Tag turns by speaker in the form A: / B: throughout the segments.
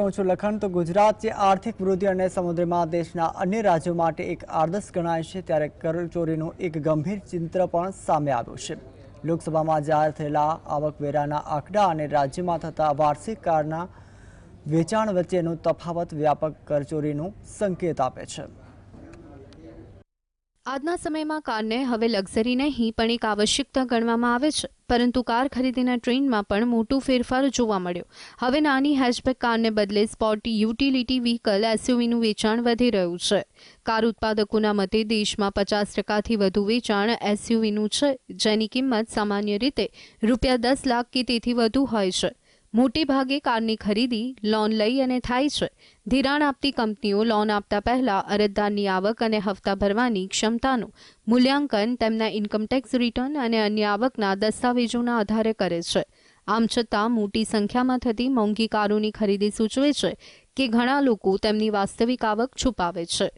A: હું છું, લખન તો ગુજરાત જે આર્થિક વૃદ્ધિ અને સમુદ્રમાં દેશના અન્ય રાજ્યો માટે એક આદર્શ ગણાય છે, ત્યારે કરચોરીનું એક ગંભીર ચિત્ર પણ સામે આવ્યું છે. લોકસભામાં જાહેર થયેલા આવકવેરાના આંકડા અને રાજ્યમાં થતા વાર્ષિક કારના વેચાણ વચ્ચેનો તફાવત વ્યાપક કરચોરીનું સંકેત આપે છે.
B: આજના સમયમાં કારને હવે લક્ઝરી નહીં પણ એક આવશ્યકતા ગણવામાં આવે છે, પરંતુ કાર ખરીદીના ટ્રેન્ડમાં પણ મોટું ફેરફાર જોવા મળ્યો. હવે નાની હેચબેક કારને બદલે સ્પોર્ટી યુટિલિટી વ્હીકલ એસયુવીનું વેચાણ વધી રહ્યું છે. કાર ઉત્પાદકોના મતે દેશમાં પચાસ ટકાથી વધુ વેચાણ એસયુવીનું છે, જેની કિંમત સામાન્ય રીતે રૂપિયા દસ લાખ કે તેથી વધુ હોય છે. મોટે ભાગે કારની ખરીદી, લોન લઈ અને થાય છે. ધિરાણ આપતી કંપનીઓ લોન આપતા પહેલા અરજદારની આવક અને હપ્તા ભરવાની ક્ષમતાનું મૂલ્યાંકન તેમના ઇન્કમટેક્સ રિટર્ન અને અન્ય આવકના દસ્તાવેજોના આધારે કરે છે. આમ છતાં મોટી સંખ્યામાં થતી મોંઘી કારોની ખરીદી સૂચવે છે કે ઘણા લોકો તેમની વાસ્તવિક આવક છુપાવે છે.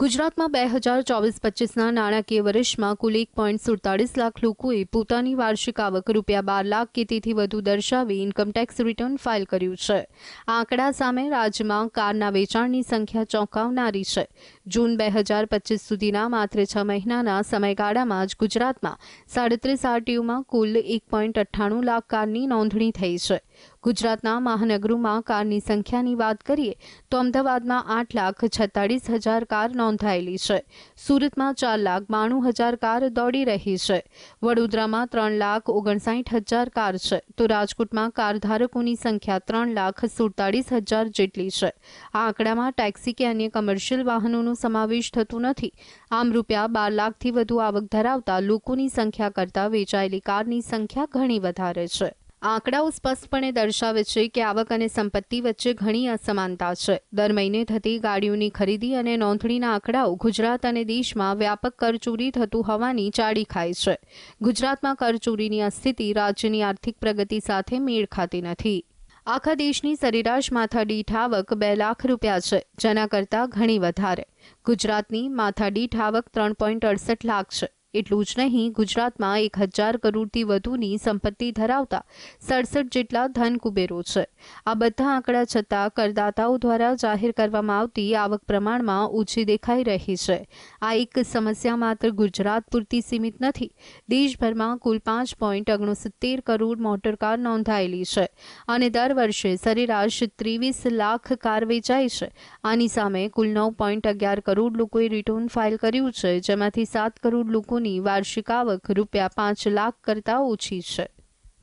B: ગુજરાતમાં બે હજાર ચોવીસ પચીસના નાણાકીય વર્ષમાં કુલ એક પોઈન્ટ સુડતાલીસ લાખ લોકોએ પોતાની વાર્ષિક આવક રૂપિયા બાર લાખ કે તેથી વધુ દર્શાવી ઇન્કમટેક્સ રિટર્ન ફાઇલ કર્યું છે. આ આંકડા સામે રાજ્યમાં કારના વેચાણની સંખ્યા ચોંકાવનારી છે. જૂન બે હજાર પચીસ સુધીના માત્ર છ મહિનાના સમયગાળામાં જ ગુજરાતમાં સાડત્રીસ આરટીયુમાં કુલ એક પોઈન્ટ અઠ્ઠાણું લાખ કારની નોંધણી થઈ છે. ગુજરાતના મહાનગરોમાં કારની સંખ્યાની વાત કરીએ, તો અમદાવાદમાં આઠ લાખ છત્તાળીસ હજાર કાર નોંધાયેલી છે. સુરતમાં ચાર લાખ બાણું હજાર કાર દોડી રહી છે. વડોદરામાં ત્રણ લાખ ઓગણસાઠ હજાર કાર છે. તો રાજકોટમાં કાર ધારકોની સંખ્યા ત્રણ લાખ સુડતાળીસ હજાર જેટલી છે. આ આંકડામાં ટેક્સી કે અન્ય કમર્શિયલ વાહનોનો સમાવેશ થતો નથી. આમ રૂપિયા બાર લાખથી વધુ આવક ધરાવતા લોકોની સંખ્યા કરતાં વેચાયેલી કારની સંખ્યા ઘણી વધારે છે. આંકડાઓ સ્પષ્ટપણે દર્શાવે છે કે આવક અને સંપત્તિ વચ્ચે ઘણી અસમાનતા છે. દર મહિને થતી ગાડીઓની ખરીદી અને નોંધણીના આંકડાઓ ગુજરાત અને દેશમાં વ્યાપક કરચોરી થતું હોવાની ચાડી ખાય છે. ગુજરાતમાં કરચોરીની સ્થિતિ રાજ્યની આર્થિક પ્રગતિ સાથે મેળ ખાતી નથી. આખા દેશની સરેરાશ માથાદીઠ આવક બે લાખ રૂપિયા છે, જેના કરતાં ઘણી વધારે. ગુજરાતની માથાદીઠ આવક ત્રણ પોઈન્ટ અડસઠ લાખ છે. એટલું જ નહીં, ગુજરાતમાં એક હજાર કરોડથી વધુની સંપત્તિ ધરાવતા સડસઠ જેટલા ધન કુબેરો છે. આ બધા આંકડા છતાં કરદાતાઓ દ્વારા જાહેર કરવામાં આવતી આવક પ્રમાણમાં ઓછી દેખાઈ રહી છે. આ એક સમસ્યા માત્ર ગુજરાત પૂરતી સીમિત નથી. દેશભરમાં કુલ પાંચ પોઈન્ટ ઓગણસિત્તેર કરોડ મોટરકાર નોંધાયેલી છે અને દર વર્ષે સરેરાશ ત્રેવીસ લાખ કાર વેચાય છે. આની સામે કુલ નવ પોઈન્ટ અગિયાર કરોડ લોકોએ રિટર્ન ફાઇલ કર્યું છે, જેમાંથી સાત કરોડ લોકોની વાર્ષિક આવક રૂપિયા પાંચ લાખ કરતાં ઓછી છે.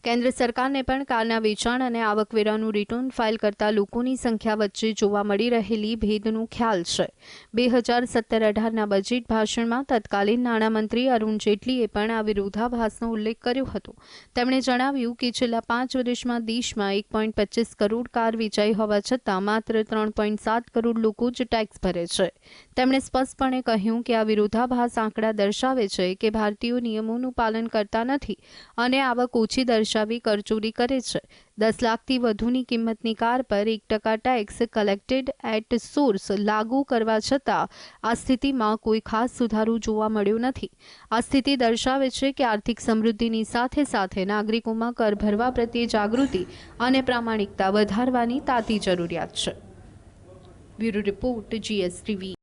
B: કેન્દ્ર સરકારને પણ કારના વેચાણ અને આવકવેરાનું રિટર્ન ફાઇલ કરતા લોકોની સંખ્યા વચ્ચે જોવા મળી રહેલી ભેદનું ખ્યાલ છે. બે હજાર સત્તર અઢારના બજેટ ભાષણમાં તત્કાલીન નાણામંત્રી અરુણ જેટલીએ પણ આ વિરોધાભાસનો ઉલ્લેખ કર્યો હતો. તેમણે જણાવ્યું કે છેલ્લા પાંચ વર્ષમાં દેશમાં એક પોઈન્ટ પચીસ કરોડ કાર વેચાઈ હોવા છતાં માત્ર ત્રણ પોઈન્ટ સાત કરોડ લોકો જ ટેક્સ ભરે છે. તેમણે સ્પષ્ટપણે કહ્યું કે આ વિરોધાભાસ આંકડા દર્શાવે છે કે ભારતીયો નિયમોનું પાલન કરતા નથી અને આવક ઓછી દર્શાવી કરચોરી કરે છે. દસ લાખથી વધુની કિંમતની કાર પર એક ટકા ટેક્સ કલેક્ટેડ એટ સોર્સ લાગુ કરવા છતાં આ સ્થિતિમાં કોઈ ખાસ સુધારો જોવા મળ્યો નથી. આ સ્થિતિ દર્શાવે છે કે આર્થિક સમૃદ્ધિની સાથે સાથે નાગરિકોમાં કર ભરવા પ્રત્યે જાગૃતિ અને પ્રામાણિકતા વધારવાની તાતી જરૂરિયાત છે. Bureau report, GSTV.